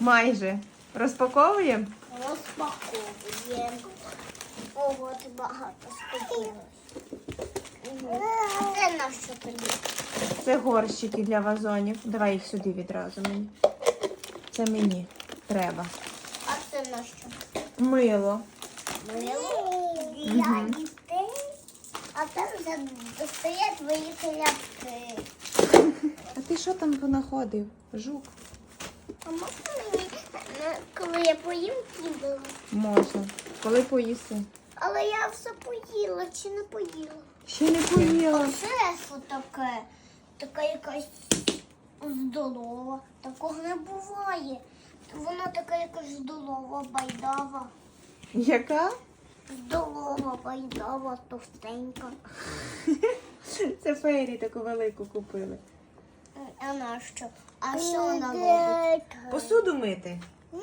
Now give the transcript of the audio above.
Майже. Розпаковуємо? Розпаковуємо. Ого, ти багато. А це на що тобі? Це горщики для вазонів. Давай їх сюди відразу мені. Це мені треба. А це на що? Мило. Мило для дітей. А там достає твої тряпки. А ти що там понаходив? Жук. А можна мені, е, коли я поїм, кіндеру? Можна. Коли поїси? Але я все поїла чи не поїла? Ще не поїла. Оце що таке? Така якась здолова. Такого не буває. Вона така якась здолова, байдава. Яка? Здолова, байдава, товстенька. Це фейрі таку велику купили. А на що? А що вона робить? Посуду мити. Ні,